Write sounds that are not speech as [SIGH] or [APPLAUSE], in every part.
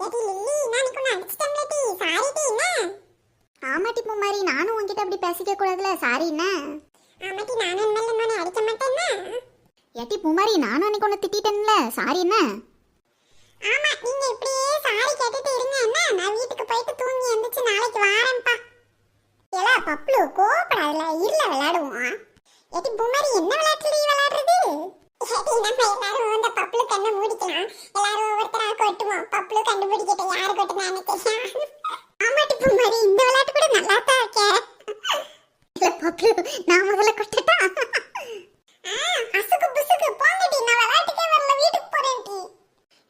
ஏடி lily நான் கொண்டு அடிச்சிட்டேன்ல D sorry D என்ன? ஆமாட்டி பூமாரி நானும் உன்கிட்ட அப்படி பேசிக்க கூடாதுல சாரி என்ன? ஆமாட்டி நானும் இனிமேல் இன்னொன்னு அடிக்க மாட்டேன்னா? ஏட்டி பூமாரி நானும் அன்னைக்கு ஒன்று திட்டிட்டேன்ல சாரி என்ன? ஆமா நீங்க இப்படியே சாரி கேட்டுட்டு இருங்க என்ன? நான் வீட்டுக்கு போயிட்டு தூங்கி எந்திரிச்சு நாளைக்கு வாரேன்ப்பா. ஏலா பப்ளு கோபப்படாதுல இருல விளையாடுவோம். ஏடி பூமாரி என்ன விளையாட்டுல விளையாடுறது? ஏடி நம்ம எல்லாரும் இந்த பப்ளு கண்ணை மூடிக்கலாம். எல்லாரும் கண்டுபிடிக்கட்டும் யாரு கொட்டினான்னு தெரியும் ஆமாட்டி பூமாரி இந்த விளையாட்டு கூட நல்லா தான் இருக்கே. இல்ல பப்ளு நான் முதல்ல கொட்டட்டா அசுக்கு புசுக்கு போங்கடி நான் விளையாட்டுக்கே வரல வீட்டுக்கு போறேன்டி.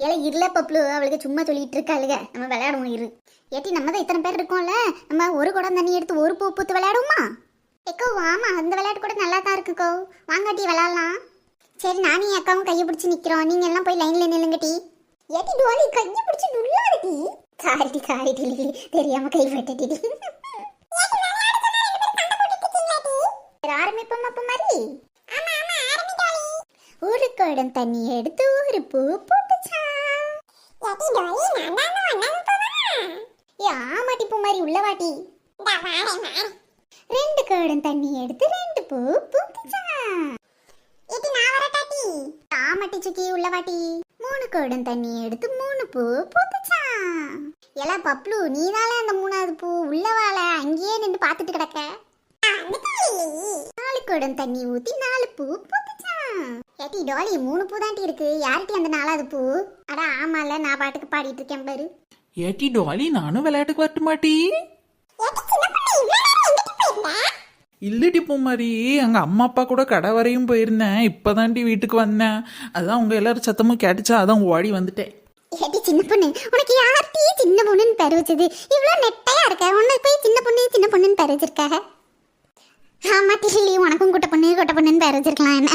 ஏல இல்ல பப்ளு அவளுக்கு சும்மா சொல்லிட்டு இருக்காளுக. நம்ம விளையாடுவோம் இரு. ஏட்டி நம்ம தான் இத்தனை பேர் இருக்கோம்ல? நம்ம ஒரு குடம் தண்ணி எடுத்து ஒரு பூ பூத்து விளையாடுவோமா? ஏக்கோ ஆமா அந்த விளையாட்டு கூட நல்லா தான் இருக்குக்கோ வாங்காட்டி விளையாடலாம். சரி நானும் என் அக்காவும் கையை பிடிச்சி நிக்கிறோம். நீங்க எல்லாம் போய் லைன்ல நில்லுங்கட்டி டி ஏடி டோலி கையை பிடிச்சி நுள்ளாடுடி சாரிடி சாரிடி லில்லி தெரியாம கை பட்டுடி ஆரம்பிப்போம் அப்ப மாதிரி? ஒரு குடம் தண்ணி எடுத்து ஒரு பூ போட்டுச்சான் ஆமாட்டி பூ மாதிரி உள்ள வாட்டி ரெண்டு குடம் தண்ணி எடுத்து ரெண்டு பூ ஆமாட்டி சுக்கி உள்ள வாட்டி மூணு குடம் தண்ணி எடுத்து மூணு பூ பூத்துச்சான் எல்லாம் பப்ளு நீதானே அந்த மூணாவது பூ. உள்ள வாழ அங்கேயே நின்று பார்த்துட்டு கிடக்க. நாலு குடம் தண்ணி ஊத்தி நாலு பூ பூத்துச்சான் ஏட்டி டோலி மூணு பூ தாண்டி இருக்கு. யார்கிட்ட அந்த நாலாவது பூ? அட ஆமால நான் பாட்டுக்கு பாடிட்டு இருக்கேன் பாரு. ஏட்டி டோலி நானும் விளையாட்டுக்கு வரட்டுமாட்டி? ஏடி சின்ன பொண்ணு இல்லடி பூமாரி அங்க அம்மா அப்பா கூட கடை வரையும் போயிருந்தேன். இப்பதாண்டி வீட்டுக்கு வந்தேன். அதான் உங்க எல்லாரும் சத்தமும் கேட்டுச்சா அதான் ஓடி வந்துட்டேன். ஏட்டி சின்ன பொண்ணு உனக்கு யார்ட்டி சின்ன பொண்ணுன்னு பேர் வச்சது? இவ்வளோ நெட்டையா இருக்க உன்னை போய் சின்ன பொண்ணு சின்ன பொண்ணுன்னு பேர் வச்சிருக்காக? ஆமா டில்லி உனக்கும் குட்ட பொண்ணு குட்ட பொண்ணுன்னு பேர் வச்சிருக்கலாம் என்ன?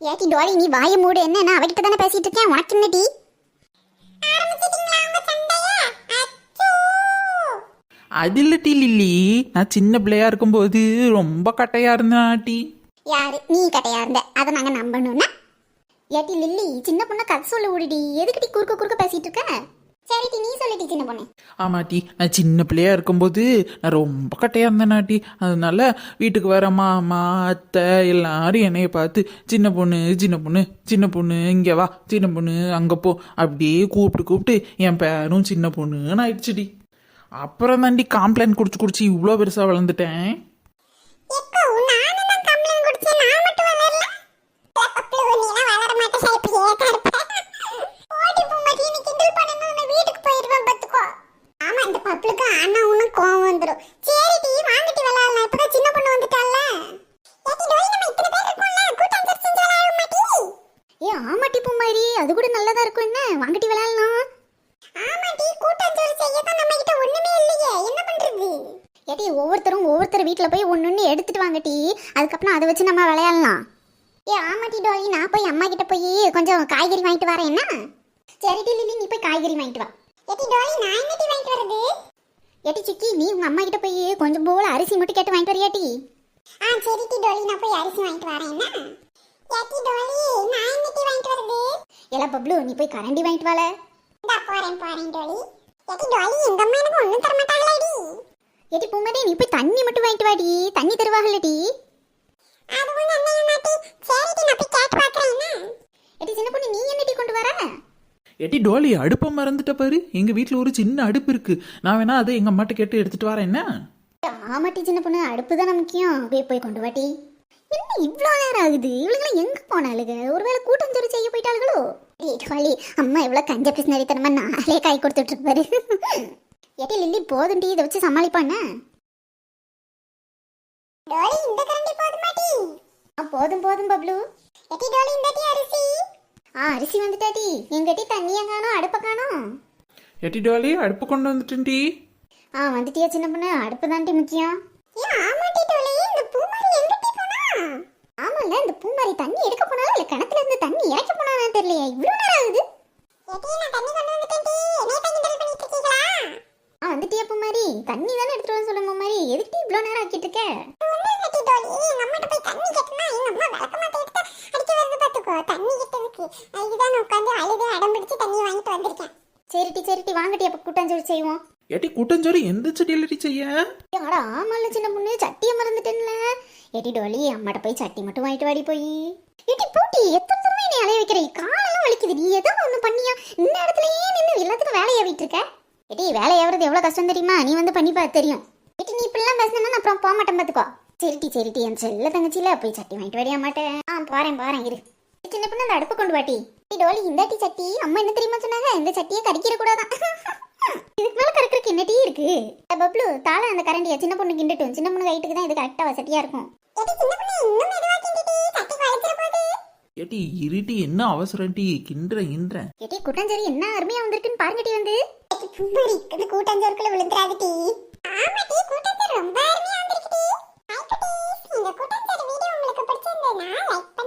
ஏட்டி டோலி நீ வாயை மூடு என்ன நான் அவகிட்ட தானே பேசிட்டு இருக்கேன் உனக்கு என்ன டீ அது இல்லட்டி லில்லி. நான் சின்ன பிள்ளையா இருக்கும்போது ரொம்ப கட்டையா இருந்தேன் ஆட்டி யாரு? நீ கட்டையா இருந்த. அதை நாங்க நம்பணும்னா? ஏட்டி லில்லி சின்ன பொண்ணை கதை சொல்ல விடுடி. எதுக்குடி குறுக்க குறுக்க பேசிட்டு இருக்க? சரிடி நீ சொல்லிட்டி சின்ன பொண்ணு. ஆமாட்டி நான் சின்ன பிள்ளையா இருக்கும்போது நான் ரொம்ப கட்டையா இருந்தேன் ஆட்டி அதனால வீட்டுக்கு வர மாமா அத்தை எல்லாரும் என்னைய பார்த்து சின்ன பொண்ணு சின்ன பொண்ணு சின்ன பொண்ணு இங்கே வா சின்ன பொண்ணு அங்கே போ. அப்படியே கூப்பிட்டு கூப்பிட்டு என் பேரும் சின்ன பொண்ணுன்னு ஆயிடுச்சுடி அப்புறம் தாண்டி காம்ப்ளைண்ட் குடிச்சு குடிச்சு இவ்வளோ பெருசாக வளர்ந்துட்டேன். குடிச்சேன். வீட்டுக்கு போயிடுவேன் ஆமா சரி வாங்கிட்டு சின்ன பொண்ணு ஏ ஆமாட்டி பூமாரி. அது கூட நல்லதா இருக்கும் என்ன? வாங்கிட்டு விளையாடலாம் ஏட்டி ஒவ்வொருத்தரும் ஒவ்வொருத்தர் வீட்டில் போய் ஒன்று ஒன்று எடுத்துட்டு வாங்கட்டி அதுக்கப்புறம் அதை வச்சு நம்ம விளையாடலாம். ஏ ஆமாட்டி டோலி நான் போய் அம்மா கிட்ட போய் கொஞ்சம் காய்கறி வாங்கிட்டு வரேன் என்ன? சரிடி லில்லி நீ போய் காய்கறி வாங்கிட்டு வா. ஏடி டோய் நான் என்னடி வாங்கிட்டு வரது ஏட்டி சிக்கி நீ உங்க அம்மா கிட்ட போய் கொஞ்சம் போல அரிசி மட்டும் கேட்டு வாங்கிட்டு வரியாட்டி ஆ சரி டி டோலி நான் போய் அரிசி வாங்கிட்டு வரேன் என்ன? ஏடி டோலி நான் என்னடி வாங்கிட்டு வரது ஏலா பப்ளு நீ போய் கரண்டி வாங்கிட்டு வாழ இந்தா போறேன் போறேன் டோலி. ஏடி டோலி எங்க அம்மா எனக்கு ஒண்ணும் தர மாட்டாங்களேடி ஏட்டி பூமாரி நீ போய் தண்ணி மட்டும் வாங்கிட்டு வாடி. தண்ணி தருவாங்கல்லடி அது ஒண்ணு அண்ணைய மாட்டி சரிடி நான் போய் கேட்டு பாக்குறேன் என்ன? ஏட்டி சின்ன பொண்ணு நீ என்னடி கொண்டு வர? ஏட்டி டோலி அடுப்பை மறந்துட்ட பாரு. எங்கள் வீட்டில் ஒரு சின்ன அடுப்பு இருக்கு. நான் வேணா அதை எங்கள் அம்மாட்ட கேட்டு எடுத்துட்டு வரேன் என்ன? ஆமாட்டி சின்ன பொண்ணு அடுப்பு தானே முக்கியம். போய் போய் கொண்டு வாட்டி என்ன இவ்வளோ நேரம் ஆகுது? இவளுங்களாம் எங்க போனாளுங்க? ஒருவேளை கூட்டஞ்சோறு செய்ய போயிட்டாளுகளோ? ஏடி அம்மா எவ்வளோ கஞ்ச பிசினரித்தனமா நாளே காய் கொடுத்துட்டு இருப்பாரு. ஏட்டி லில்லி போதுண்டி இதை வச்சு சமாளிப்பானே டோலி இந்த கரண்டி போதுமாட்டி. ஆ போதும் போதும் பப்ளு. ஏடி டோலி இந்த டி அரிசி. ஆ அரிசி வந்துட்டாடி எங்கட்டி தண்ணியை காணோம் அடுப்பை காணோம் ஏட்டி டோலி அடுப்பு கொண்டு வந்துட்டேன்டி. ஆ வந்துட்டியா சின்ன பொண்ணு? அடுப்பு தாண்டி முக்கியம். ஏ ஆமாட்டி டோலி இந்த பூமாரி எங்கடி போனா? ஆமால இந்த பூமாரி தண்ணி எடுக்க போனாலும் இல்லை கிணத்துல இருந்து தண்ணி இறக்க போனாலும் தெரியலையே இவ்வளோ நேரம் ஆகுது. நான் தண்ணி கொண்டு வந்துட்டேன் டி என்னைய தான் கிண்டல் பண்ணிட்டு இருக்கீங்களா ஆ வந்துட்டியா பூமாரி தண்ணி தானே எடுத்துட்டு வந்து சொல்லுங்க மாதிரி எதுக்கு இவ்வளோ நேரம் ஆக்கிட்டு இருக்க? சரிட்டி சரிட்டி வாங்கட்டி அப்ப கூட்டாஞ்சோறு செய்வோம். ஏட்டி கூட்டஞ்சோறு எந்த செடியிலடி செய்ய? அட ஆமால சின்ன பொண்ணு சட்டியை மறந்துட்டேன்ல. ஏட்டி டோலி அம்மாட்ட போய் சட்டி மட்டும் வாங்கிட்டு வாடி போய். ஏட்டி போட்டி எத்தனை தடவை நீ அலைய வைக்கிற? காலெல்லாம் வலிக்குது. நீ ஏதோ ஒண்ணு பண்ணியா? இந்த இடத்துலயே நின்று எல்லாத்துக்கும் வேலையை விட்டு இருக்க? ஏட்டி வேலையாவது எவ்வளவு கஷ்டம் தெரியுமா? நீ வந்து பண்ணி பார்த்து தெரியும். ஏட்டி நீ இப்படிலாம் பேசினா அப்புறம் போக மாட்டேன் பாத்துக்கோ சரிட்டி சரிட்டி என் செல்ல தங்கச்சியில போய் சட்டி வாங்கிட்டு வரையா மாட்டேன். ஆ போறேன் போறேன் இரு. சின்ன பொண்ணு அந்த அடுப்பு கொண்டு வாட்டி டோலி இந்த டீ சட்டி. அம்மா என்ன தெரியுமா சொன்னாங்க? இந்த சட்டியை கறிக்கிற கூடாதான் [LAUGHS] இதுக்கு மேல கறக்கிறதுக்கு என்ன டீ இருக்கு? பப்ளு தாள அந்த கரண்டியா சின்ன பொண்ணு கிண்டட்டும். சின்ன பொண்ணு கைட்டுக்கு தான் இது கரெக்டா வசதியா இருக்கும். எடி சின்ன பொண்ணு இன்னும் மெதுவா கிண்டிட்டி சட்டி வளைச்சிட போகுது ஏட்டி இருட்டி என்ன அவசரம் டீ? கிண்டுறேன் கிண்டுறேன். ஏட்டி குட்டஞ்சேரி என்ன அருமையா வந்திருக்குன்னு பாருங்க டி வந்து. பூமாரி இது கூட்டஞ்சோறுக்குள்ள விழுந்துறாது டீ. ஆமா டீ கூட்டஞ்சோறு ரொம்ப அருமையா வந்திருக்கு டீ. ஹாய் குட்டீஸ். இந்த வீடியோ உங்களுக்கு பிடிச்சிருந்ததுன்னா லைக்